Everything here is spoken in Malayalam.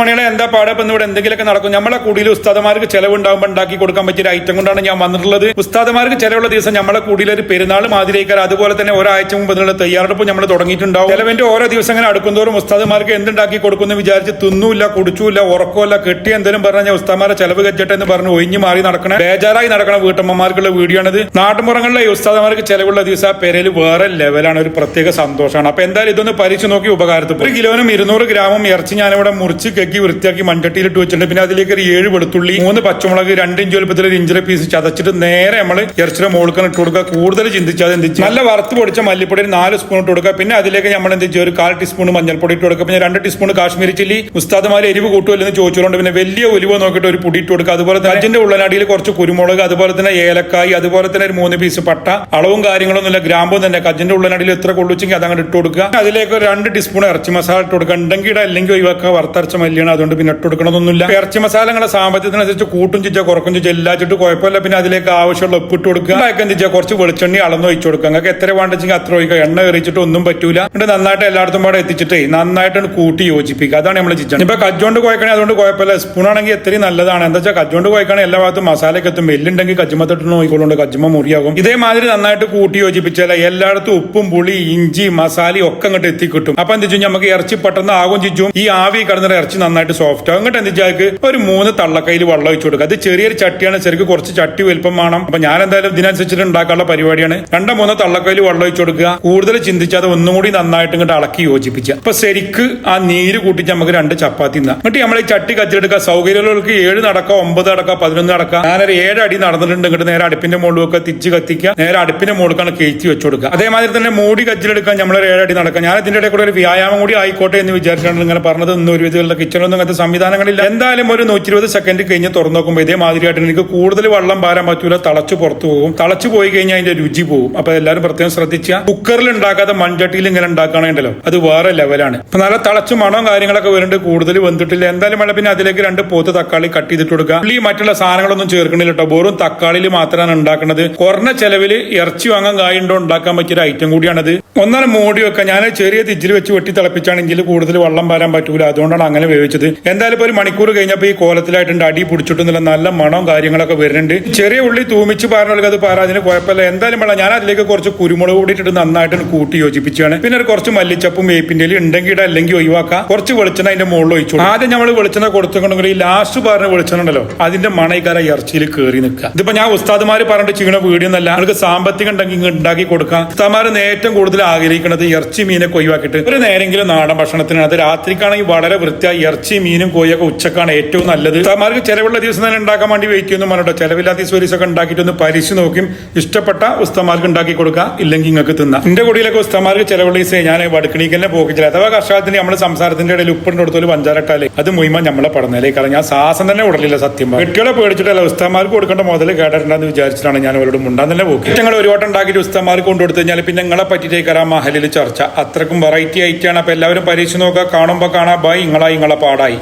മണികളെ എന്താ പാടപ്പം ഇവിടെ എന്തെങ്കിലുമൊക്കെ നടക്കും. നമ്മളെ കൂടിയിൽ ഉസ്താദമാർക്ക് ചെലവുണ്ടാകുമ്പോൾ ഉണ്ടാക്കി കൊടുക്കാൻ പറ്റിയ ഐറ്റം കൊണ്ടാണ് ഞാൻ വന്നിട്ടുള്ളത്. ഉസ്താദമാർക്ക് ചെലവുള്ള ദിവസം നമ്മളെ കൂടിയിൽ ഒരു പെരുന്നാൾ മാതിരിക്കാർ അതുപോലെ തന്നെ ഒരാഴ്ച മുമ്പ് നിങ്ങളുടെ തയ്യാറെടുപ്പ് നമ്മൾ തുടങ്ങിയിട്ടുണ്ടാവും. ചെലവിന്റെ ഓരോ ദിവസം ഇങ്ങനെ അടുക്കുന്തോറും ഉസ്താദമാർക്ക് എന്തുണ്ടാക്കി കൊടുക്കുന്നു വിചാരിച്ച് തിന്നൂല്ല കുടിച്ചൂല്ല ഉറക്കമില്ല കെട്ടി എന്തെങ്കിലും പറഞ്ഞാൽ ഉസ്താദമാരെ ചെലവ് കെച്ചട്ടെ എന്ന് പറഞ്ഞ് ഒഴിഞ്ഞു മാറി നടക്കണേ. ബേജാറായി നടക്കണ വീട്ടമ്മമാർക്കുള്ള വീഡിയോ ആണിത് നാട്ടുമ്പുറങ്ങളിലെ ഉസ്താദമാർക്ക് ചെലവുള്ള ദിവസം പെരയിൽ വേറെ ലെവലാണ് ഒരു പ്രത്യേക സന്തോഷമാണ്. അപ്പൊ എന്തായാലും ഇതൊന്ന് പരീക്ഷ നോക്കി ഉപകാരത്തിൽ ഒരു കിലോനും ഇരുന്നൂറ് ഗ്രാമും ഇറച്ചി ഞാനിവിടെ മുറിച്ച് കെക്കി വൃത്തിയാക്കി മൺചട്ടിയിലിട്ട് വെച്ചിട്ടുണ്ട്. പിന്നെ അതിലേക്ക് ഒരു ഏഴ് വെളുത്തുള്ളി മൂന്ന് പച്ചമുളക് രണ്ട് ഇഞ്ച് വലുപ്പത്തിൽ ഒരു ഇഞ്ചിലെ പീസ് ചതച്ചിട്ട് നേരെ നമ്മൾ ഇറച്ചിയുടെ മുകൾക്കാണ് ഇട്ട് കൊടുക്കുക. കൂടുതൽ ചിന്തിച്ചാൽ എന്ത് ചെയ്യും? നല്ല വറുത്ത് പൊടിച്ച മല്ലിപ്പൊടി നാല് സ്പൂൺ ഇട്ട് കൊടുക്കുക. പിന്നെ അതിലേക്ക് നമ്മൾ എന്ത് ചെയ്യും? ഒരു കാൽ ടീസ്പൂൺ മഞ്ഞൾപ്പൊടി ഇട്ട് കൊടുക്കുക. പിന്നെ രണ്ട് ടീസ്പൂൺ കാശ്മീരി ചില്ലി. ഉസ്താദമാർ എരിവ് കൂട്ടുമല്ലെന്ന് ചോദിച്ചുകൊണ്ട് പിന്നെ വലിയ ഒലിവ് നോക്കിയിട്ട് ഒരു പൊടി ഇട്ട് കൊടുക്കുക. അതുപോലെ തന്നെ അജിന്റെ ഉള്ളനാടിയിൽ കുറച്ച് കുരുമുളക് അതുപോലെ തന്നെ ഏലക്കായി അതുപോലെ തന്നെ ഒരു മൂന്ന് പീസ് പട്ട അളവും കാര്യങ്ങളൊന്നും ഇല്ല. ഗ്രാമ്പും തന്നെ. കജിന്റെ ഉള്ളനാടിയിൽ എത്ര കൊള്ളിച്ചെങ്കിൽ അതങ്ങോട്ട് ഇട്ട് കൊടുക്കുക. അതിലേക്ക് ഒരു രണ്ട് ടീസ്പൂൺ ഇറച്ചി മസാല ഇട്ട് കൊടുക്കുക. ഉണ്ടെങ്കിൽ അല്ലെങ്കിൽ ഒഴിവാക്കുക. വറുത്തരച്ച മല്ലിയാണ് അതുകൊണ്ട് പിന്നെ ഇട്ട് കൊടുക്കണമെന്നൊന്നുമില്ല ഇറച്ചി മസാലങ്ങളെ സാമ്പത്തികത്തിനനുസരിച്ച് കൂട്ടും ചിച്ച കുറക്കും ചിച്ച എല്ലാച്ചിട്ട് കുഴപ്പമില്ല. പിന്നെ അതിലേക്ക് ആവശ്യമുള്ള ഉപ്പ് ഇട്ട് കൊടുക്കുക. അതൊക്കെ ചെയ്യുക കുറച്ച് വെളിച്ചെണ്ണി അളന്ന് ഒഴിച്ചു കൊടുക്കുക. നിങ്ങൾക്ക് എത്ര വേണ്ടെങ്കിൽ അത്ര ഒഴിക്കുക. എണ്ണ എറിയിച്ചിട്ട് ഒന്നും പറ്റൂല. എന്നിട്ട് നന്നായിട്ട് എല്ലായിടത്തും പാടെ എത്തിച്ചിട്ടേ നന്നായിട്ട് കൂട്ടി യോജിപ്പിക്കുക. അതാണ് നമ്മൾ ചിച്ചൺ ഇപ്പൊ കജ്ജോണ്ട് കുഴക്കണേ അതുകൊണ്ട് കുഴപ്പമില്ല. സ്പൂൺ ആണെങ്കിൽ എത്രയും നല്ലതാണ്. എന്താ വെച്ചാൽ കജ്ജോണ്ട് കുഴക്കണേ എല്ലാ ഭാഗത്തും മസാലയൊക്കെ എത്തും. എല്ലുണ്ടെങ്കിൽ കജ്ജമത്തിട്ട് നോക്കിക്കൊള്ളുണ്ട് കജ്ജമ മുറിയാകും. ഇതേമാതിരി നന്നായിട്ട് കൂട്ടി യോജിപ്പിച്ചാൽ എല്ലായിടത്തും ഉപ്പും പുളി ഇഞ്ചി മസാലയും ഒക്കെ അങ്ങോട്ട് എത്തിക്കിട്ടും. അപ്പൊ എന്താ വെച്ചാൽ നമുക്ക് ഇറച്ചി പെട്ടെന്ന് ആകും ചിച്ചും ഈ ആവി കടന്നിട്ട് ഇറച്ചി നന്നായിട്ട് സോഫ്റ്റ് ആകും അങ്ങോട്ട് എന്ത് വെച്ചാൽ ഒരു മൂന്ന് തള്ളക്കയിൽ വെള്ളം ഒഴിച്ചു കൊടുക്കുക അത് ചെറിയൊരു ചട്ടിയാണ് ശരിക്കും കുറച്ച് ചട്ടി വലുപ്പം വേണം. അപ്പൊ ഞാൻ എന്തായാലും ഇതിനനുസരിച്ചിട്ട് ഉണ്ടാക്കാനുള്ള പരിപാടിയാണ്. രണ്ടോ മൂന്നോ തള്ളക്കയിൽ വെള്ളം ഒഴിച്ചു കൊടുക്കുക. കൂടുതൽ ചിന്തിച്ചാൽ ഒന്നും കൂടി നന്നായിട്ട് ഇങ്ങോട്ട് അളക്കി യോജിപ്പിക്കുക അപ്പൊ ശരിക്ക് ആ നീര് കൂട്ടിച്ച് നമുക്ക് രണ്ട് ചപ്പാത്തി നിന്നാ എന്നിട്ട് നമ്മൾ ഈ ചട്ടി കത്തിയെടുക്കുക. സൗകര്യമുള്ളവർക്ക് ഏഴ് നടക്കാം ഒമ്പത് നടക്കാം പതിനൊന്ന് നടക്കാം. ഞാനൊരു ഏഴ് അടി നടന്നിട്ടുണ്ട്. ഇങ്ങോട്ട് നേരെ അടുപ്പിന്റെ മുകളിലൊക്കെ തിച്ച് കത്തിക്കുക. നേരെ അടുപ്പിന്റെ മുകളിലാണ് കയറ്റി വെച്ചു കൊടുക്കുക. അതേമാതിരി തന്നെ മൂടി കച്ചിലെടുക്കാൻ നമ്മളൊരു ഏഴടി നടക്കാം. ഞാൻ ഇതിന്റെ ഇടയിൽ കൂടെ ഒരു വ്യായാമം കൂടി ആയിക്കോട്ടെ എന്ന് വിചാരിച്ചാണ് ഇങ്ങനെ പറഞ്ഞത്. ഇന്ന് ഒരു കിച്ചണൊന്നും അങ്ങനത്തെ സംവിധാനങ്ങളില്ല. എന്തായാലും ഒരു നൂറ്റി ഇരുപത് സെക്കൻഡ് കഴിഞ്ഞ് തുറന്നു നോക്കുമ്പോൾ ഇതേമാതിരിയായിട്ട് എനിക്ക് കൂടുതൽ വെള്ളം പാരാൻ പറ്റൂല തളച്ചു പുറത്തു പോകും. തളച്ചു പോയി കഴിഞ്ഞാൽ അതിന്റെ രുചി പോകും. അപ്പൊ എല്ലാവരും പ്രത്യേകം ശ്രദ്ധിച്ച കുക്കറിൽ ഉണ്ടാക്കാതെ മൺചട്ടിയിൽ ഇങ്ങനെ ഉണ്ടാക്കണേണ്ടല്ലോ അത് വേറെ ലെവലാണ് അപ്പൊ നല്ല തളച്ചു മണവും കാര്യങ്ങളൊക്കെ വരുന്നുണ്ട് കൂടുതൽ വന്നിട്ടില്ല എന്തായാലും വേണം പിന്നെ അതിലേക്ക് രണ്ട് പോത്ത് തക്കാളി കട്ട് ചെയ്തിട്ട് കൊടുക്കുക ഉള്ളി മറ്റുള്ള സാധനങ്ങളൊന്നും ചേർക്കണില്ല കേട്ടോ. വെറും തക്കാളിയിൽ മാത്രമാണ് ഉണ്ടാക്കുന്നത് കുറഞ്ഞ ചെലവിൽ ഇറച്ചി വാങ്ങാൻ കായുണ്ടോ ഉണ്ടാക്കാൻ പറ്റിയ ഐറ്റം കൂടിയാണത്. ഒന്നാണ് മൂടി വെക്കാം. ഞാൻ ചെറിയ തിജിൽ വെച്ച് വെട്ടി തിളപ്പിച്ചാണെങ്കിൽ കൂടുതൽ വെള്ളം വരാൻ പറ്റൂല. അതുകൊണ്ടാണ് അങ്ങനെ വേവിച്ചത് എന്തായാലും ഇപ്പൊ ഒരു മണിക്കൂർ കഴിഞ്ഞപ്പോൾ ഈ കോലത്തിലായിട്ടുണ്ട്. അടി പിടിച്ചിട്ടുന്നില്ല നല്ല മണവും കാര്യങ്ങളൊക്കെ വരുന്നുണ്ട്. ചെറിയ ഉള്ളി തൂമിച്ച് പാരണവർക്ക് അത് പാരാ. അതിന് കുഴപ്പമില്ല. എന്തായാലും വേണം. ഞാൻ അതിലേക്ക് കുറച്ച് കുരുമുളക് കൂടി ഇട്ടിട്ട് നന്നായിട്ട് കൂട്ടി യോജിപ്പിച്ചാണ്. പിന്നെ ഒരു കുറച്ച് മല്ലിച്ചപ്പും വേപ്പിന്റെ ഉണ്ടെങ്കിൽ ഇടാം. അല്ലെങ്കിൽ ഒഴിവാക്കാം. കുറച്ച് വെളിച്ചെണ്ണ അതിന്റെ മുകളിൽ ഒഴിച്ചു. ആദ്യം നമ്മൾ വെളിച്ചെണ്ണ കൊടുത്തുകൊണ്ടെങ്കിൽ ഈ ലാസ്റ്റ് പറഞ്ഞ വെളിച്ചെണ്ണ ഉണ്ടല്ലോ അതിന്റെ മണയിക്കാര ഇറച്ചിയിൽ കയറി നിൽക്കുക. ഇതിപ്പോ ഞാൻ ഉസ്താദുമാര് പറഞ്ഞിട്ട് ചെയ്യണ വീടിയൊന്നല്ല നിങ്ങൾക്ക് സാമ്പത്തികം ഉണ്ടെങ്കിൽ ഉണ്ടാക്കി കൊടുക്കാം. ഉസ്താദുമാർ ഏറ്റവും കൂടുതൽ ആഗ്രഹിക്കുന്നത് ഇറച്ചി മീനൊക്കെ ഒഴിവാക്കിയിട്ട് ഒരു നേരെങ്കിലും നാടൻ ഭക്ഷണത്തിനാണ്. അത് രാത്രിക്കാണെങ്കിൽ വളരെ വൃത്തിയായി ഇറച്ചി മീനും കോഴിയൊക്കെ ഉച്ചക്കാണ് ഏറ്റവും നല്ലത്. ഉസ്താദുമാർക്ക് ചിലവുള്ള ദിവസം തന്നെ ഉണ്ടാക്കാൻ വേണ്ടി വെയിക്കുന്നു പറഞ്ഞിട്ടോ. ചിലവില്ലാത്ത ദിവസം ഒക്കെ ദിവസമൊക്കെ ഉണ്ടാക്കിയിട്ട് ഒന്ന് നോക്കും ഇഷ്ടപ്പെട്ട ഉസ്തമാർക്ക് ഉണ്ടാക്കി കൊടുക്കുക ഇല്ലെങ്കിൽ നിങ്ങൾക്ക് തിന്നാം. എന്റെ കുടിയിലൊക്കെ ഉസ്തമാർക്ക് ചിലവുള്ള ദിവസം ഞാൻ വടക്കണിക്ക് തന്നെ പോക്കിച്ചില്ല. അഥവാ കർഷകത്തിന്റെ നമ്മുടെ സംസാരത്തിന്റെ ഇടയിൽ ഉപ്പിന്റെ കൊടുത്തൊരു പഞ്ചാരട്ടാലേ അത് മുയിമ നമ്മളെ പടന്നേലേക്കാണ് ഞാൻ സാസം തന്നെ ഉടലില്ല സത്യം കെട്ടികളെ പേടിച്ചിട്ടല്ല ഉസ്തമാർക്ക് കൊടുക്കേണ്ട മുതൽ കേട്ടിട്ടുണ്ടെന്ന് വിചാരിച്ചിട്ടാണ് ഞാൻ അവരോട് മുണ്ടാൻ തന്നെ പോക്കി ഞങ്ങൾ ഒരു വട്ടം ഉണ്ടാക്കിയിട്ട് ഉസ്താമാർക്ക് കൊണ്ടു കൊടുത്തു കഴിഞ്ഞാൽ പിന്നെ നിങ്ങളെ പറ്റിയിട്ടേക്കാരാ മഹലിൽ ചർച്ച. അത്രക്കും വെറൈറ്റി ആയിട്ടാണ്. അപ്പൊ എല്ലാവരും പരീക്ഷ നോക്കുക കാണുമ്പോൾ കാണാ. ബൈ ഇങ്ങളായി ഇങ്ങളെ പാടായി.